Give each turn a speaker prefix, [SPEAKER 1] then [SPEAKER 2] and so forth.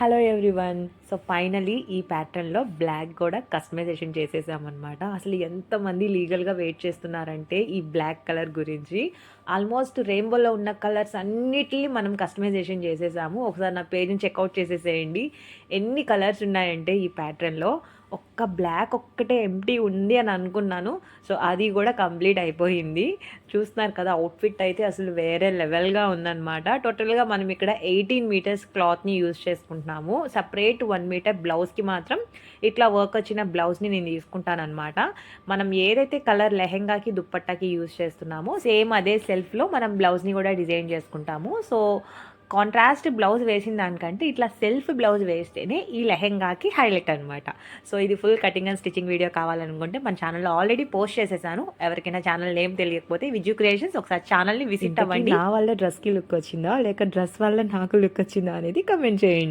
[SPEAKER 1] Hello everyone so finally ఈ ప్యాటర్న్లో black కూడా కస్టమైజేషన్ చేసేసామన్నమాట. అసలు ఎంతమంది లీగల్గా వెయిట్ చేస్తున్నారంటే ఈ బ్లాక్ కలర్ గురించి. ఆల్మోస్ట్ రెయిన్బోలో ఉన్న కలర్స్ అన్నిటిని మనం కస్టమైజేషన్ చేసేసాము. ఒకసారి నా పేజ్ని చెక్అవుట్ చేసేసేయండి. ఎన్ని కలర్స్ ఉన్నాయంటే ఈ ప్యాటర్న్లో ఒక్క బ్లాక్ ఒక్కటే ఎంటీ ఉంది అని అనుకున్నాను. సో అది కూడా కంప్లీట్ అయిపోయింది. చూస్తున్నారు కదా అవుట్ఫిట్ అయితే అసలు వేరే లెవెల్గా ఉందన్నమాట. టోటల్గా మనం ఇక్కడ ఎయిటీన్ మీటర్స్ క్లాత్ని యూజ్ చేసుకుంటున్నాము. సపరేట్ వన్ మీటర్ బ్లౌజ్కి మాత్రం ఇట్లా వర్క్ వచ్చిన బ్లౌజ్ని నేను తీసుకుంటానమాట మనం ఏదైతే కలర్ లెహెంగాకి దుప్పట్టాకి యూజ్ చేస్తున్నామో సేమ్ అదే సెల్ఫ్లో మనం బ్లౌజ్ని కూడా డిజైన్ చేసుకుంటాము. సో కాంట్రాస్ట్ బ్లౌజ్ వేసిన దానికంటే ఇట్లా సెల్ఫ్ బ్లౌజ్ వేస్తేనే ఈ లెహెంగాకి హైలైట్ అనమాట సో ఇది full cutting and stitching video కావాలనుకుంటే మన ఛానల్లో ఆల్రెడీ పోస్ట్ చేసేసాను. ఎవరికైనా ఛానల్ నేమ్ తెలియకపోతే విజు క్రియేషన్స్ ఒకసారి ఛానల్ని విజిట్ అవ్వండి.
[SPEAKER 2] నా వల్ల డ్రెస్కి లుక్ వచ్చిందా? లేక డ్రెస్ వల్ల నాకు లుక్ వచ్చిందా అనేది కమెంట్ చేయండి.